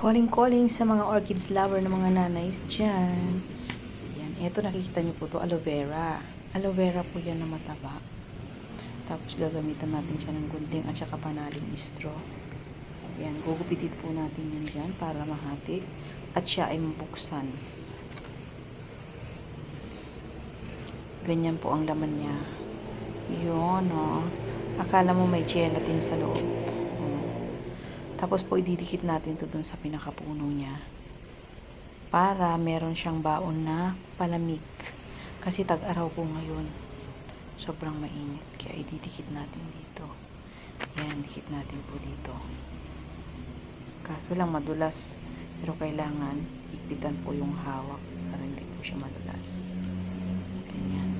Calling-calling sa mga orchids lover ng mga nanays dyan. Yan, eto nakikita niyo po to aloe vera. Aloe vera po yan na mataba. Tapos gagamitan natin siya ng gunting at saka panaling straw. Yan, gugupitin po natin yan dyan para mahati. At siya ay mabuksan. Ganyan po ang laman niya. Yun, oh. Akala mo may gelatin sa loob. Tapos po ididikit natin to dun sa pinakapuno niya. Para meron siyang baon na palamig. Kasi tag-araw po ngayon. Sobrang mainit. Kaya ididikit natin dito. Yan, dikit natin po dito. Kaso lang madulas. Pero kailangan ipitan po yung hawak para hindi po siya madulas. Ganyan.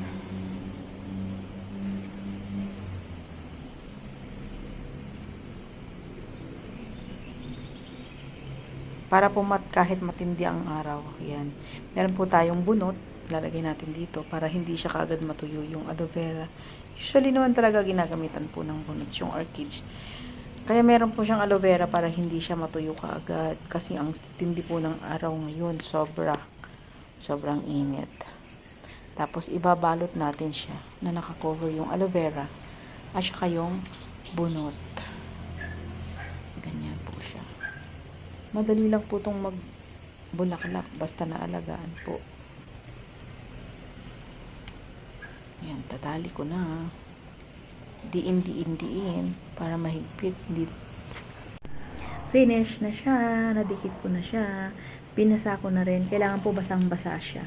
Para po mat, kahit matindi ang araw. Yan. Meron po tayong bunot. Lalagay natin dito para hindi siya kagad matuyo yung aloe vera. Usually naman talaga ginagamitan po ng bunot yung orchids. Kaya meron po siyang aloe vera para hindi siya matuyo kaagad. Kasi ang tindi po ng araw ngayon, sobra. Sobrang init. Tapos ibabalot natin siya na nakakover yung aloe vera at saka yung bunot. Ganyan po siya. Madali lang po itong magbulaklak basta naalagaan po. Yan, tatali ko na. Diin, diin, diin para mahigpit. Finish na siya. Nadikit ko na siya. Pinasa ko na rin. Kailangan po basang-basa siya.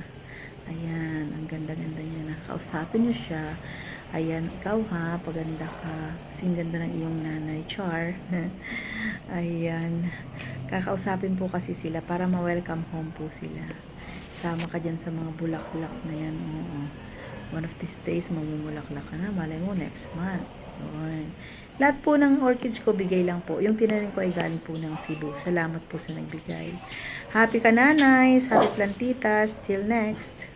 Ayan, ang ganda-ganda niya. Nakausapin niyo siya. Ayan, ikaw ha, paganda ka. Kasing ganda ng iyong nanay, Char. Ayan. Kakausapin po kasi sila para ma-welcome home po sila. Sama ka dyan sa mga bulaklak na yan. Oo. One of these days, mamumulaklak ka na. Malay mo, next month. Yun. Lahat po ng orchids ko, bigay lang po. Yung tinanim ko ay galing po ng Cebu. Salamat po sa nagbigay. Happy ka, nanays. Happy plantitas. Till next.